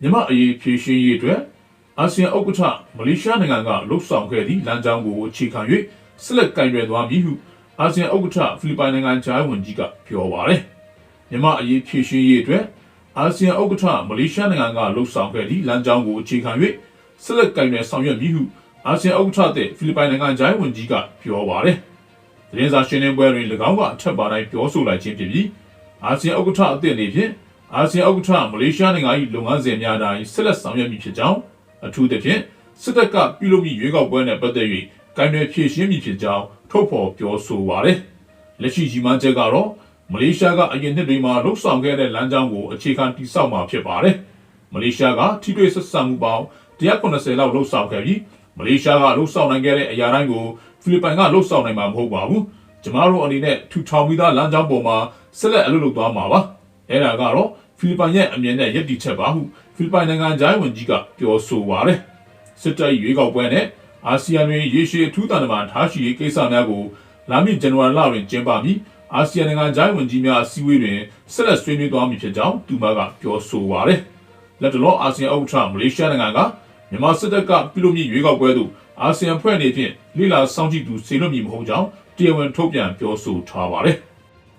မြန်မာအရေးဖြည့်ရှင်းရေးအတွက်အာဆီယံဥက္ကဋ္ဌမလေးရှားနိုင်ငံကလှုပ်ဆောင်ခဲ့သည့်လမ်းကြောင်းကိုအခြေခံ၍ဆက်လက်ကင်တွယ်သွားမည်ဟုအာဆီယံဥက္ကဋ္ဌဖိလစ်ပိုင်နိုင်ငံခြားရေးဝန်ကြီးကပြောပါရယ်မြန်မာအရေးဖြည့်ရှင်းရေးအတွက်အာဆီယံဥက္ကဋ္ဌမလေးရှားနိုင်ငံကလှုပ်ဆောင်ခဲ့သည့်လမ်းကြောင်းကိုအခြေခံ၍ဆက်လက်ကင်တွယ်ဆောင်ရွက်မည်ဟုအာဆီယံဥက္ကဋ္ဌတဲ့ဖိလစ်ပိုင်နိုင်ငံခြားရေးဝန်ကြီးကပြောပါရယ်သတင်းစာရှင်းလင်းပွဲတွင်၎င်းကအထက်ပါတိုင်းပြောဆိုလိုက်ခြင်းဖြစ်ပြီးအာဆီယံဥက္ကဋ္ဌအသစ်အနေဖြင့် အာဆီယံဥက္ကဋ္ဌမလေးရှားနိုင်ငံ၏လုပ်ငန်းစဉ်များတိုင်းဆက်လက်ဆောင်ရွက်မည်ဖြစ်ကြောင်းအထူးသဖြင့်စစ်တပ်ကပြုလုပ်မည့်ရွေးကောက်ပွဲနဲ့ပတ်သက်၍ကိုင်တွယ်ဖြည့်ရှင်းမည်ဖြစ်ကြောင်းထုတ်ဖော်ပြောဆိုပါရယ်လက်ရှိကြီးမှန်းချက်ကတော့မလေးရှားကအရင်နှစ်တွေမှာလှုပ်ဆောင်ခဲ့တဲ့လမ်းကြောင်းကိုအခြေခံတည်ဆောက်မှာဖြစ်ပါတယ်မလေးရှားကထိတွေ့ဆက်ဆံမှုပေါင်း190လောက်လှုပ်ဆောင်ခဲ့ပြီးမလေးရှားကလှုပ်ဆောင်နိုင်ခဲ့တဲ့အရာတိုင်းကိုဖိလစ်ပိုင်ကလှုပ်ဆောင်နိုင်မှာမဟုတ်ပါဘူးကျမတို့အနေနဲ့ထူထောင်ပြီးသားလမ်းကြောင်းပေါ်မှာဆက်လက်အလုပ်လုပ်သွားမှာပါ အဲ့ဒါကတော့ဖိလစ်ပိုင်ရဲ့အမြင်နဲ့ယက်တီချက်ပါဟုဖိလစ်ပိုင်နိုင်ငံသားဝန်ကြီးကပြောဆိုပါတယ်စစ်တပ်ရွေးကောက်ပွဲနဲ့အာဆီယံတွင်ရေရှည်အထူးတန်တမာထားရှိရေးကိစ္စများကိုလာမည့်ဇန်နဝါရီလတွင်ကျင်းပပြီးအာဆီယံနိုင်ငံသားဝန်ကြီးများအစည်းအဝေးတွင်ဆက်လက်ဆွေးနွေးသွားမည်ဖြစ်ကြောင်းသူမကပြောဆိုပါတယ်လက်တလောအာဆီယံဥက္ကဋ္ဌမလေးရှားနိုင်ငံကမြန်မာစစ်တပ်ကပြုလုပ်မည့်ရွေးကောက်ပွဲသို့အာဆီယံဖွဲ့အနေဖြင့်လိလာစောင့်ကြည့်သူစေလွှတ်မည်မဟုတ်ကြောင်းတရားဝင်ထုတ်ပြန်ပြောဆိုထားပါတယ်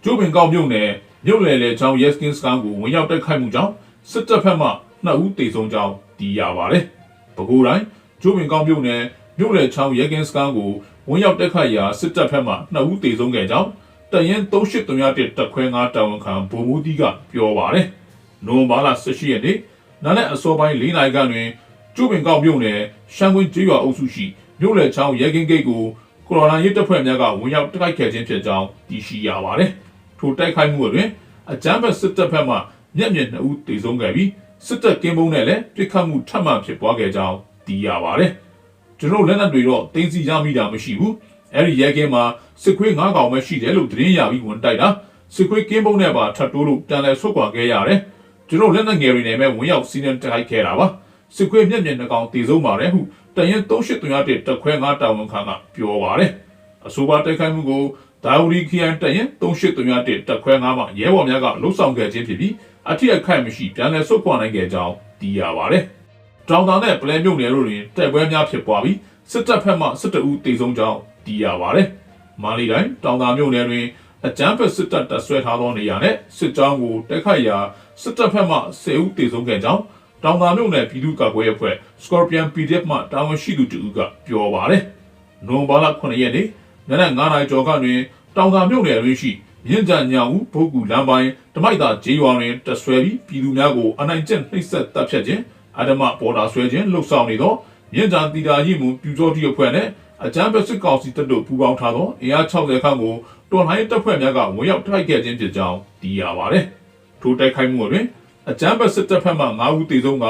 ကျိုးပင်ကောက်မြုပ်နယ် မြုပ်လေလေချောင်း Yeskin စကန်ကိုဝင်ရောက်တိုက်ခိုက်မှုကြောင့်စစ်တပ်ဖက်မှနှစ်ဦးတေဆုံးကြောင်းသိရပါတယ်။ပဲခူးတိုင်းကျိုးပင်ကောက်မြုပ်နယ်မြုပ်လေချောင်း Yeskin စကန်ကိုဝင်ရောက်တိုက်ခိုက်ရာစစ်တပ်ဖက်မှနှစ်ဦးတေဆုံးခဲ့ကြောင်းတရင်3831တက်ခွဲ9တာဝန်ခံဗိုလ်မှူးကြီးကပြောပါတယ်။နိုဝင်ဘာလ18ရက်နေ့နာနဲ့အစောပိုင်း၄နာရီခန့်တွင်ကျိုးပင်ကောက်မြုပ်နယ်ရှမ်းကွင်းကျေးရွာအုပ်စုရှိမြုပ်လေချောင်း Yeskin ဂိတ်ကိုကိုရိုနာရေးတပ်ဖွဲ့များကဝင်ရောက်တိုက်ခိုက်ခဲ့ခြင်းဖြစ်ကြောင်းသိရှိရပါတယ်။ ထိုတိုက်ခိုက်မှုအတွင်းအကြမ်းဖက်စစ်တပ်ဘက်မှမျက်မြင်နှစ်ဦးတေဆုံးခဲ့ပြီးစစ်တပ်ကင်းပုံးနဲ့လည်းပြစ်ခတ်မှုထပ်မံဖြစ်ပွားခဲ့ကြောင်းသိရပါတယ်။ကျွန်တော်လက်နက်တွေတော့တင်းစီရမိတာမရှိဘူး။အဲဒီရဲကင်းမှာစစ်ခွေး၅កောင်ပဲရှိတယ်လို့သတင်းရပြီးဝန်တိုက်တာစစ်ခွေးကင်းပုံးနဲ့ပါထပ်တိုးလို့တန်လဲဆွတ်ခွာခဲ့ရတယ်။ကျွန်တော်လက်နက်ငယ်တွေနဲ့ပဲဝင်ရောက်စီးနှံတိုက်ခဲ့တာပါ။စစ်ခွေးမျက်မြင်နှကောင်တေဆုံးပါတယ်ဟုတရင်3831တက်ခွဲ9တာဝန်ခံကပြောပါတယ်။အဆိုပါတိုက်ခိုက်မှုကို ဒါဝရီခရိုင်တရင်3831တက်ခွဲ9မှာရဲဘော်များကလှုပ်ဆောင်ခဲ့ခြင်းဖြစ်ပြီးအထက်အခိုက်မရှိပြန်လည်ဆုတ်ခွာနိုင်ခဲ့ကြောင်းသိရပါတယ်။တောင်တာနဲ့ပလဲမြုပ်နယ်တို့တွင်တိုက်ပွဲများဖြစ်ပွားပြီးစစ်တပ်ဖက်မှစစ်တအူးတေဆုံးကြောင်းသိရပါတယ်။မာလီတိုင်းတောင်တာမြုပ်နယ်တွင်အကြမ်းဖက်စစ်တပ်တပ်ဆွဲထားသောနေရာနဲ့စစ်ကြောင်းကိုတိုက်ခိုက်ရာစစ်တပ်ဖက်မှ10ဦးတေဆုံးခဲ့ကြောင်းတောင်တာမြုပ်နယ်ပြည်သူ့ကာကွယ်ရေးအဖွဲ့ Scorpion PDF မှတာဝန်ရှိသူတဦးကပြောပါတယ်။နိုဝင်ဘာလ9ရက်နေ့ နနက်9နာရီကျော်ကတွင်တောင်သာမြို့နယ်တွင်ရှိမြင့်ကြညောင်ဦးဘုတ်ကူလမ်းပိုင်းဓမိုက်သာဂျေးရွာတွင်တဆွဲပြီးပြည်သူများကိုအနိုင်ကျင့်နှိပ်စက်တပ်ဖြတ်ခြင်းအဓမ္မပေါ်တာဆွဲခြင်းလှုပ်ဆောင်နေသောမြင့်ကြတီတာကြီးမှုပြူစောတိအဖွဲ့နှင့်အကြမ်းဖက်စစ်ကောင်စီတပ်တို့ပူးပေါင်းထားသောအင်အား60ခန့်ကိုတော်လှန်ရေးတပ်ဖွဲ့များကဝင်ရောက်တိုက်ခဲ့ခြင်းဖြစ်ကြောင်းသိရပါသည်။ထိုတိုက်ခိုက်မှုတွင်အကြမ်းဖက်စစ်တပ်ဖက်မှ9ဦးသေဆုံးက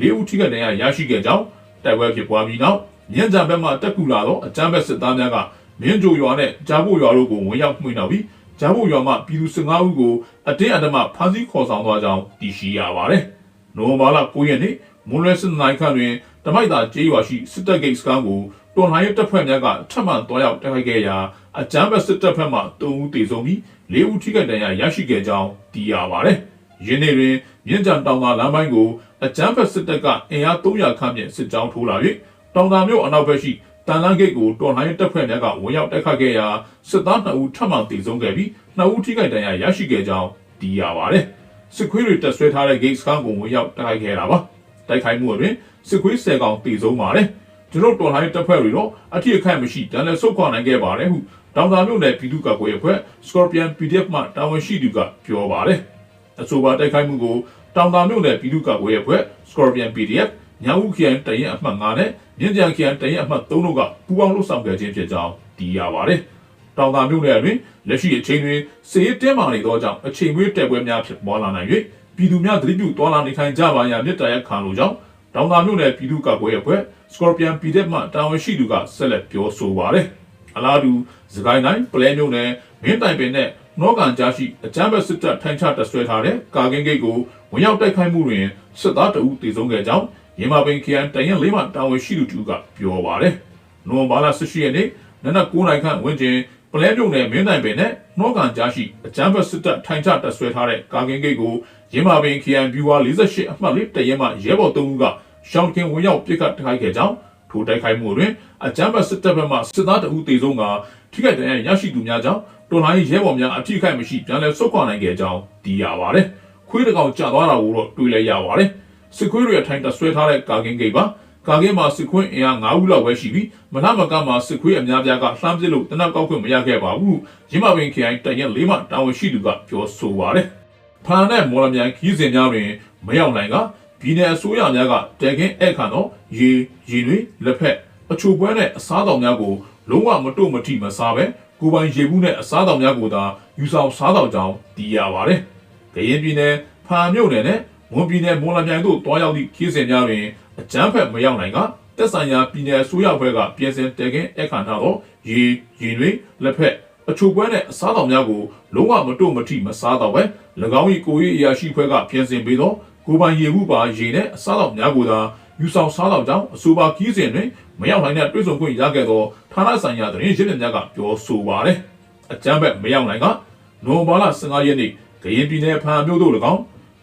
4ဦးထိခိုက်ဒဏ်ရာရရှိခဲ့ကြောင်းတိုက်ပွဲဖြစ်ပွားပြီးနောက်မြင်းကြံဘက်မှတက်ကူလာသောအကြမ်းဖက်စစ်သားများက မြင်းကြိုရွာနဲ့ဂျာဖို့ရွာတို့ကိုဝင်ရောက်မှွေနှောက်ပြီးဂျာဖို့ရွာမှပြည်သူ15ဦးကိုအတင်းအဓမ္မဖမ်းဆီးခေါ်ဆောင်သွားကြောင်းသိရှိရပါတယ်။နိုဝင်ဘာလ9ရက်နေ့မွန်လွဲစစ်နိုင်ခန့်တွင်တမိုက်သာကျေးရွာရှိစစ်တပ်ဂိတ်စခန်းကိုတော်လှန်ရေးတပ်ဖွဲ့များကထပ်မံတွားရောက်တိုက်ခိုက်ခဲ့ရာအကြမ်းဖက်စစ်တပ်ဖက်မှ3ဦးသေဆုံးပြီး4ဦးထိခိုက်ဒဏ်ရာရရှိခဲ့ကြောင်းသိရပါတယ်။ယင်းနေ့တွင်မြင်းကြံတောင်သာလမ်းပိုင်းကိုအကြမ်းဖက်စစ်တပ်ကအင်အား300ခန့်ဖြင့်စစ်ကြောင်းထိုးလာ၍တောင်သာမြို့အနောက်ဘက်ရှိ တန်လန်းဂိတ်ကိုတော်လှန်ရေးတပ်ဖွဲ့များကဝင်ရောက်တိုက်ခတ်ခဲ့ရာစစ်သား2ဦးထပ်မံတေဆုံးခဲ့ပြီး2ဦးထိခိုက်ဒဏ်ရာရရှိခဲ့ကြောင်းသိရပါတယ်။စစ်ခွေးတွေတပ်ဆွဲထားတဲ့ဂိတ်စခန်းကိုဝင်ရောက်တိုက်ခိုက်ခဲ့တာပါ။တိုက်ခိုက်မှုအတွင်းစစ်ခွေး10ကောင်တေဆုံးပါတယ်။ကျွန်တော်တော်လှန်ရေးတပ်ဖွဲ့တွေတော့အထီးအခိုက်မရှိတန်လည်းဆုတ်ခွာနိုင်ခဲ့ပါတယ်ဟုတောင်သာမြို့နယ်ပြည်သူ့ကာကွယ်ရေးအဖွဲ့ Scorpion PDF မှတာဝန်ရှိသူကပြောပါတယ်။အဆိုပါတိုက်ခိုက်မှုကိုတောင်သာမြို့နယ်ပြည်သူ့ကာကွယ်ရေးအဖွဲ့ Scorpion PDF ညောင်ဦးခရိုင်တရင်အမှတ်9နဲ့မြင်းကြံခရိုင်တရင်အမှတ်3တို့ကပူးပေါင်းလှုပ်ဆောင်ခဲ့ခြင်းဖြစ်ကြောင်းသိရပါတယ်။တောင်သာမြို့နယ်တွင်လက်ရှိအချိန်တွင်စစ်ရေးတင်းမာနေသောကြောင့်အချိန်မွေးတက်ပွဲများဖြစ်ပေါ်လာနိုင်၍ပြည်သူများသတိပြုသွားလာနေထိုင်ကြပါရန်မြစ်တရက်ခံလိုကြောင်းတောင်သာမြို့နယ်ပြည်သူ့ကာကွယ်ရေးအဖွဲ့ Scorpion PDF မှတာဝန်ရှိသူကဆက်လက်ပြောဆိုပါတယ်။အလားတူစကိုင်းတိုင်းပလဲမြို့နယ်မင်းတိုင်ပင်နဲ့နောကန်ကြားရှိအကြမ်းဖက်စစ်တပ်ထိုင်ချတပ်ဆွဲထားတဲ့ကာကင်းဂိတ်ကိုဝင်ရောက်တိုက်ခိုက်မှုတွင်စစ်သားတအုပ်တေဆုံးခဲ့ကြောင်း ရင်းမပင်ခရိုင်တရင်လေးမှတာဝန်ရှိသူတူကပြောပါတယ်။နိုဝင်ဘာလ18ရက်နေ့နနက်9နာရီခန့်ဝန်းကျင်ပလဲပြုံနယ်မင်းတိုင်ပင်နဲ့နှောကန်ကြားရှိအကြမ်းဖက်စစ်တပ်ထိုင်ချတပ်ဆွဲထားတဲ့ကာကင်းဂိတ်ကိုရင်းမာပင် KN ဗျူဟာ48အမှတ်လေးတရဲမှရဲဘော်၃ဦးကရှောင်းကင်ဝင်ရောက်ပစ်ခတ်တိုက်ခိုက်ခဲ့ကြောင်းထိုတိုက်ခိုက်မှုတွင်အကြမ်းဖက်စစ်တပ်ဘက်မှစစ်သားတအုပ်တေဆုံးကထိခိုက်ဒဏ်ရာရရှိသူများကြောင့်တော်လိုင်းရဲဘော်များအထိခိုက်မရှိပြန်လည်ဆုတ်ခွာနိုင်ခဲ့ကြောင်းသိရပါတယ်။ခွေးတစ်ကောင်ကြာသွားတာကိုတော့တွေ့လဲရပါတယ်။ စစ်ခွေးတွေထိုင်တပ်ဆွဲထားတဲ့ကာကင်းဂိတ်ပါကာကင်းမှာစစ်ခွေးအင်အား9ဦးလောက်ပဲရှိပြီးမနမကမှာစစ်ခွေးအများပြားကလှမ်းပစ်လို့တနက်ကောက်ခွင့်မရခဲ့ပါဘူး။ရင်းမပင် KI တရင်လေးမှတာဝန်ရှိသူကပြောဆိုပါတယ်။ဖာနဲ့မော်လမြိုင်ခီးစဉ်များတွင်မရောက်နိုင်ကပြည်내အစိုးရများကတဲကင်းအဲ့ခံတော့ရေရေတွေလက်ဖက်အချိုပွဲနဲ့အစားတော်များကိုလုံးဝမတို့မထိမစားပဲကိုယ်ပိုင်ရေဘူးနဲ့အစားတော်များကိုသာယူဆောင်စားတော်ကြောင်းသိရပါတယ်။ကရင်ပြည်နယ်ဖာမြို့နယ်နဲ့ မွန်ပြည်နယ်မော်လမြိုင်တို့တွားရောက်သည့်ခီးစဉ်များတွင်အကြမ်းဖက်မရောက်နိုင်ကတက်ဆိုင်ရာပြည်내အစိုးရဘက်ကပြင်ဆင်တဲကင်းအဲ့ခံထားတော့ရေရေတွေလက်ဖက်အချိုပွဲနဲ့အစားတော်များကိုလုံးဝမတို့မထိမစားတော့ပဲ၎င်း၏ကိုယ်ရေးအရာရှိဖွဲ့ကပြင်ဆင်ပြီးတော့ကိုယ်ပိုင်ရေဘူးပါရေနဲ့အစားတော်များကိုသာယူဆောင်စားတော်ကြောင့်အဆိုပါကြီးစဉ်တွင်မရောက်နိုင်တဲ့တွေ့ဆုံခွင့်ရခဲ့သောဌာနဆိုင်ရာသတင်းရင်းမြစ်များကပြောဆိုပါတယ်။အကြမ်းဖက်မရောက်နိုင်ကနိုဝင်ဘာလ15ရက်နေ့ကရင်ပြည်နယ်ဖန်မြို့တို့၎င်း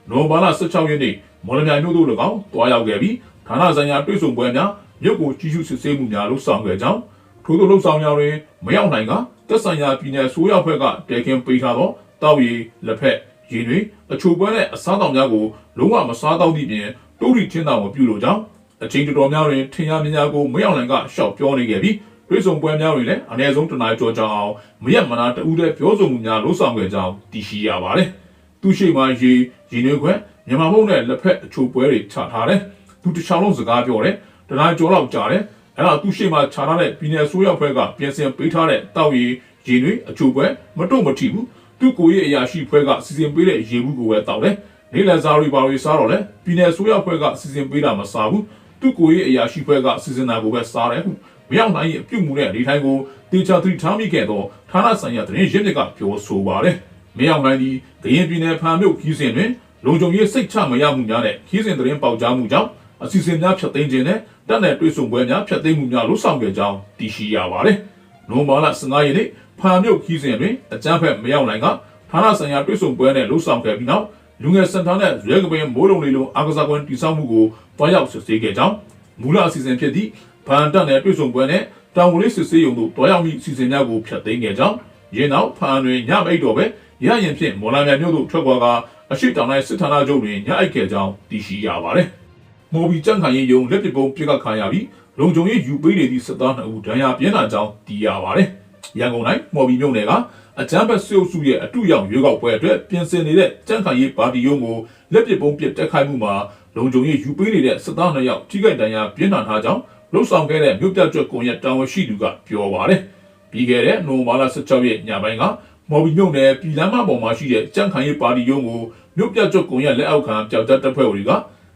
နိုဝင်ဘာလ16ရက်နေ့မော်လမြိုင်မြို့တို့၎င်းတွားရောက်ခဲ့ပြီးဌာနဆိုင်ရာတွေ့ဆုံပွဲများမြို့ကိုကြီးစုစစ်ဆေးမှုများလုပ်ဆောင်ခဲ့ကြောင်းထို့သောလှုပ်ဆောင်များတွင်မရောက်နိုင်ကသက်ဆိုင်ရာပြည်နယ်ဆိုးရဖွဲ့ကတဲခင်ပေးထားသောတောက်ရည်လက်ဖက်ရည်တွေအချိုပွဲနဲ့အစားတောင်များကိုလုံးဝမစားတော့သည့်ပြင်တိုးရီချင်းတော်မပြုလိုကြောင်းအချိန်တော်များတွင်ထင်ရမြင်ရကိုမရောက်နိုင်ကရှောက်ပြောနေခဲ့ပြီးပြည်စုံပွဲများတွင်လည်းအနည်းဆုံးတနားကြောကြောင်းအောင်မရက်မနာတဦးတည်းပြောဆိုမှုများလှုပ်ဆောင်ခဲ့ကြောင်းသိရှိရပါတယ်။ သူရှိမှရေရည်နှွေးခွဲမြန်မာမုံနဲ့လက်ဖက်အချိုပွဲတွေချထားတယ်။သူတစ်ချောင်းလုံးစကားပြောတယ်။တနားကြောလောက်ကြားတယ်။အဲ့ဒါသူရှိမှခြာထားတဲ့ပြည်နယ်ဆိုးရောက်ဘက်ကပြင်ဆင်ပေးထားတဲ့တောက်ရည်ရည်နှွေးအချိုပွဲမတုံမထိဘူး။သူကိုရဲ့အရာရှိဖွဲကစီစဉ်ပေးတဲ့ရေဘူးကိုပဲတောက်တယ်။နေလန်စားရီပါရီစားတော့လေပြည်နယ်ဆိုးရောက်ဖွဲကစီစဉ်ပေးတာမစားဘူး။သူကိုရဲ့အရာရှိဖွဲကစီစဉ်တာကိုပဲစားတယ်ဟုမရောက်နိုင်ရဲ့အပြုတ်မှုနဲ့ဒီတိုင်းကိုတေချာသတိထားမိခဲ့တော့ဌာနဆိုင်ရာသတင်းရင်းမြစ်ကပြောဆိုပါတယ်။ မရောက်နိုင်ဒီကရင်ပြည်နယ်ဖာမြို့ခီးစဉ်တွင်လုံခြုံရေးစိတ်ချမရမှုများနဲ့ခီးစဉ်သတင်းပေါက်ကြားမှုကြောင့်အစီအစဉ်များဖြတ်သိမ်းခြင်းနဲ့တပ်နယ်တွေ့ဆုံပွဲများဖြတ်သိမ်းမှုများလှုပ်ဆောင်ခဲ့ကြောင်းသိရှိရပါတယ်။နိုမာလာ15ရက်နေ့ဖာမြို့ခီးစဉ်တွင်အကြမ်းဖက်မရောက်နိုင်ကဌာနဆိုင်ရာတွေ့ဆုံပွဲနဲ့လှုပ်ဆောင်ခဲ့ပြီးနောက်လူငယ်စင်တာနဲ့ရဲကပင်မိုးလုံလေးလုံးအာကစားကွင်းတည်ဆောက်မှုကိုတွားရောက်စစ်ဆေးခဲ့ကြောင်းမူလအစီအစဉ်ဖြစ်သည့်ဗန်တက်နယ်တွေ့ဆုံပွဲနဲ့တောင်ဝလေးစစ်ဆေးရုံတို့တွားရောက်မိအစီအစဉ်များကိုဖျက်သိမ်းခဲ့ကြောင်းရင်းနောက်ဖန်တွင်ညမိတ်တော်ပဲ ရရင်ဖြင့်မော်လာမြန်မြို့သို့ထွက်ခွာကအရှိတောင်တိုင်းစစ်ဌာနချုပ်တွင်ညအိုက်ခဲ့ကြောင်းသိရှိရပါတယ်။မော်ဘီကြန့်ခိုင်ရင်ယုံလက်ပစ်ပုံပြစ်ကခါရပြီးလုံခြုံရေးယူပေးနေသည့်စစ်သား2ဦးဒဏ်ရာပြင်းထန်ကြောင်းသိရပါတယ်။ရန်ကုန်တိုင်းမော်ဘီမြို့နယ်ကအကြမ်းဖက်စစ်အုပ်စုရဲ့အတူရောက်ရွေးကောက်ပွဲအတွက်ပြင်ဆင်နေတဲ့ကြန့်ခိုင်ရေးပါတီရုံးကိုလက်ပစ်ပုံပစ်တက်ခိုက်မှုမှာလုံခြုံရေးယူပေးနေတဲ့စစ်သား2ယောက်ထိခိုက်ဒဏ်ရာပြင်းထန်ထားကြောင်းလှုပ်ဆောင်ခဲ့တဲ့မြို့ပြကျွတ်ကွန်ရက်တာဝန်ရှိသူကပြောပါတယ်။ပြီးခဲ့တဲ့နိုဝင်ဘာလ16ရက်ညပိုင်းက မော်ဘီမြို့နယ်ပြည်လမ်းမပေါ်မှာရှိတဲ့ကြန့်ခိုင်ရေးပါတီရုံးကိုမြို့ပြကျွတ်ကွန်ရက်လက်အောက်ခံကြောက်ကြတပ်ဖွဲ့တွေက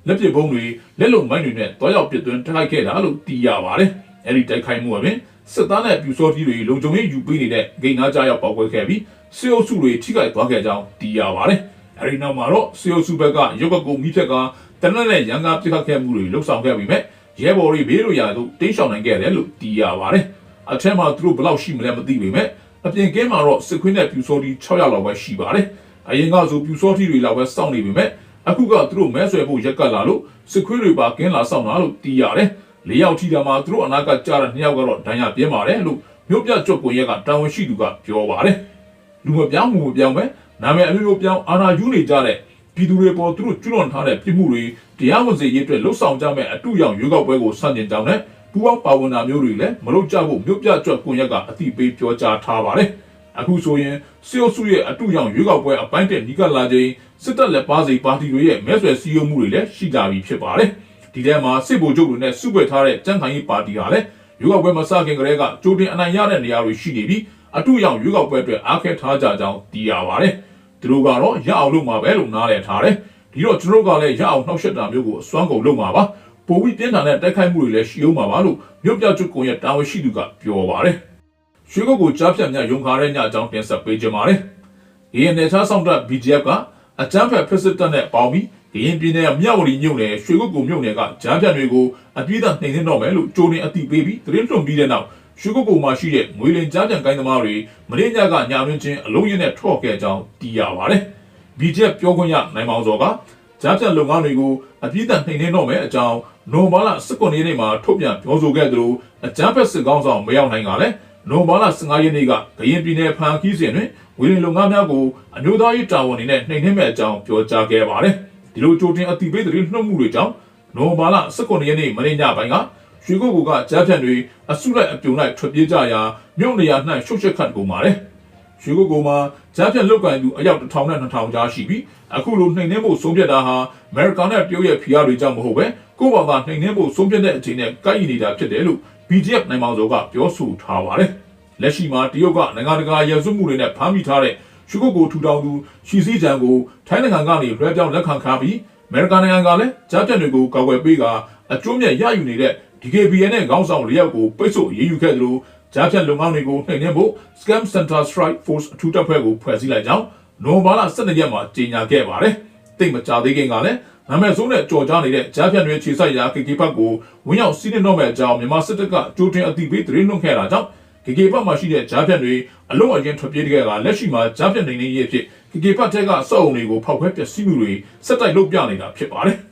လက်ပစ်ပုံးတွေလက်လုံမိုင်းတွေနဲ့တွားရောက်ပစ်သွင်းတိုက်ခဲ့တာလို့သိရပါတယ်။အဲဒီတိုက်ခိုက်မှုအပြင်စစ်သားနဲ့ပြူစောတီတွေလုံခြုံရေးယူပေးနေတဲ့ဂိမ်းသားကြားရောက်ပေါက်ကွဲခဲ့ပြီးစစ်အုပ်စုတွေထိခိုက်သွားခဲ့ကြောင်းသိရပါတယ်။အဲဒီနောက်မှာတော့စစ်အုပ်စုဘက်ကရုပ်ကကုမိဖြက်ကတနက်နဲ့ရန်ကားပြစ်ခတ်ခဲ့မှုတွေလှုပ်ဆောင်ခဲ့ပြီးမြဲရဲဘော်တွေဘေးလိုရာသို့တင်းရှောင်နိုင်ခဲ့တယ်လို့သိရပါတယ်။အထက်မှာသူတို့ဘယ်လောက်ရှိမလဲမသိပေမဲ့ အပြင်ကင်းမှာတော့စစ်ခွင်းနဲ့ပြူစောတီ6ယောက်လောက်ပဲရှိပါတယ်။အရင်ကဆိုပြူစောတီတွေလောက်ပဲစောင့်နေပေမဲ့အခုကသူတို့မဲဆွဲဖို့ရက်ကလာလို့စစ်ခွေးတွေပါကင်းလာဆောင်တာလို့သိရတယ်။လေးယောက်ထိတာမှာသူတို့အနာကကြားတဲ့နှစ်ယောက်ကတော့ဒဏ်ရာပြင်းပါတယ်လို့မြို့ပြကျွတ်ကွန်ရက်ကတာဝန်ရှိသူကပြောပါတယ်။လူမပြောင်းမှုမပြောင်းပဲနာမည်အမျိုးမျိုးပြောင်းအာဏာယူနေကြတဲ့ပြည်သူတွေပေါ်သူတို့ကျွလွန်ထားတဲ့ပြစ်မှုတွေတရားဝင်စေရေးအတွက်လှုပ်ဆောင်ကြမဲ့အတူရောင်ရွေးကောက်ပွဲကိုဆန့်ကျင်ကြောင်းနဲ့ ပူးပေါင်းပါဝင်တာမျိုးတွေလည်းမလုပ်ကြဖို့မြို့ပြကျွတ်ကွန်ရက်ကအတိပေးပြောကြားထားပါတယ်။အခုဆိုရင်စီအိုစုရဲ့အတူရောင်ရွေးကောက်ပွဲအပိုင်းတက်နီကလာခြင်းစစ်တပ်လက်ပါစီပါတီတွေရဲ့မဲဆွယ်စည်းရုံးမှုတွေလည်းရှိကြပြီဖြစ်ပါတယ်။ဒီထဲမှာစစ်ဗိုလ်ချုပ်တွေနဲ့စုဖွဲ့ထားတဲ့ကြံ့ခိုင်ရေးပါတီဟာလည်းရွေးကောက်ပွဲမစခင်ကတည်းကကြိုတင်အနိုင်ရတဲ့နေရာတွေရှိနေပြီးအတူရောင်ရွေးကောက်ပွဲအတွက်အားခဲထားကြကြောင်းသိရပါတယ်။သူတို့ကတော့ရအောင်လုပ်မှာပဲလို့နားလည်ထားတယ်။ဒီတော့ကျွန်တော်တို့ကလည်းရအောင်နှောက်ယှက်တာမျိုးကိုအစွမ်းကုန်လုပ်မှာပါ။ ပိုပြီးတင်းထန်တဲ့တိုက်ခိုက်မှုတွေလည်းရှိအောင်မှာပါလို့မြို့ပြကျွတ်ကွန်ရဲ့တာဝန်ရှိသူကပြောပါတယ်။ရွှေကုတ်ကိုကြားဖြတ်မြရုံခါတဲ့ညအကြောင်းတင်ဆက်ပေးကြပါမယ်။ရေနယ်ချားဆောင်တဲ့ BGF ကအကြမ်းဖက်ဖက်စစ်တပ်နဲ့ပေါင်းပြီးကရင်ပြည်နယ်မြောက်ဝတီမြို့နယ်ရွှေကုတ်ကိုမြို့နယ်ကဂျမ်းဖြတ်တွေကိုအပြည့်အနှိမ်နှင်းတော့မယ်လို့ကြိုးနေအတိပေးပြီးသတင်းလွှင့်ပြီးတဲ့နောက်ရွှေကုတ်ကုံမှာရှိတဲ့ငွေလင်ကြားပြန်ကိုင်းသမားတွေမရင်းညကညာတွင်ချင်းအလုံးရင်းနဲ့ထော့ခဲ့ကြောင်းသိရပါတယ်။ BJP ပြောခွင့်ရနိုင်မောင်စောက ကြားပြန်လုပ်ငန်းတွေကိုအပြည့်အစုံနှိမ်နှင်းတော့မယ်အကြောင်းနိုဘာလ19ရက်နေ့မှာထုတ်ပြန်ပြောဆိုခဲ့သလိုအကြမ်းဖက်စစ်ကောင်းဆောင်မရောက်နိုင်ကလည်းနိုဘာလ15ရက်နေ့ကကရင်ပြည်နယ်ဖန်ခီးစဉ်တွင်ဝေလင်လုပ်ငန်းများကိုအမျိုးသားရေးတာဝန်တွေနဲ့နှိမ်နှင်းမဲ့အကြောင်းပြောကြားခဲ့ပါတယ်။ဒီလိုကြိုတင်အတိပေးတဲ့နှုတ်မှုတွေကြောင့်နိုဘာလ19ရက်နေ့မနေ့ညပိုင်းကရွှေကုတ်ကူကကြားဖြန့်တွေအစုလိုက်အပြုံလိုက်ထွက်ပြေးကြရာမြို့နေရာ၌ရှုပ်ရှက်ခတ်ကုန်ပါတယ်။ ရွှေကုတ်ကူမှာကြားဖြန့်လုတ်ကန်သူအယောက်1000နဲ့2000ကြားရှိပြီးအခုလိုနှိမ်နှင်းဖို့ဆုံးဖြတ်တာဟာအမေရိကန်နဲ့တရုတ်ရဲ့ဖိအားတွေကြောင့်မဟုတ်ပဲကိုယ့်ဘာသာနှိမ်နှင်းဖို့ဆုံးဖြတ်တဲ့အချိန်နဲ့ကိုက်ညီနေတာဖြစ်တယ်လို့ BJP နိုင်မောင်စောကပြောဆိုထားပါတယ်။လက်ရှိမှာတရုတ်ကနိုင်ငံတကာရည်စွမှုတွေနဲ့ဖမ်းမိထားတဲ့ရွှေကုတ်ကိုထူထောင်သူရှီစည်းကြံကိုထိုင်းနိုင်ငံကနေလွှဲပြောင်းလက်ခံထားပြီးအမေရိကန်နိုင်ငံကလည်းကြားပြတ်တွေကိုကာကွယ်ပေးကအကျိုးမြတ်ရယူနေတဲ့ DKBN နဲ့ခေါင်းဆောင်၄ယောက်ကိုပိတ်ဆို့အရေးယူခဲ့သလို ကြားပြတ်လုပ်ငန်းတွေကိုနှိမ်နင်းဖို့ Scam Center Strike Force အထူးတပ်ဖွဲ့ကိုဖွဲ့စည်းလိုက်ကြောင်းနိုဘာလ12ရက်မှာကြေညာခဲ့ပါတယ်။တိတ်မကြသေးခင်ကလည်းနာမည်ဆိုးနဲ့ကြော်ကြားနေတဲ့ကြားပြတ်တွေခြေဆိုင်ရာ KK ဘက်ကိုဝင်ရောက်စီးနှင်းတော့မဲ့အကြောင်းမြန်မာစစ်တပ်ကကြိုတင်အသိပေးသတင်းလွှင့်ခဲ့တာကြောင့် KK ဘက်မှာရှိတဲ့ကြားပြတ်တွေအလုံးအရင်ထွက်ပြေးတဲ့ကလက်ရှိမှာကြားပြတ်နေနေရဖြစ် KK ဘက်ထက်ကစောက်အုံတွေကိုဖောက်ခွဲပျက်စီးမှုတွေစက်တိုက်လုပ်ပြနေတာဖြစ်ပါတယ်။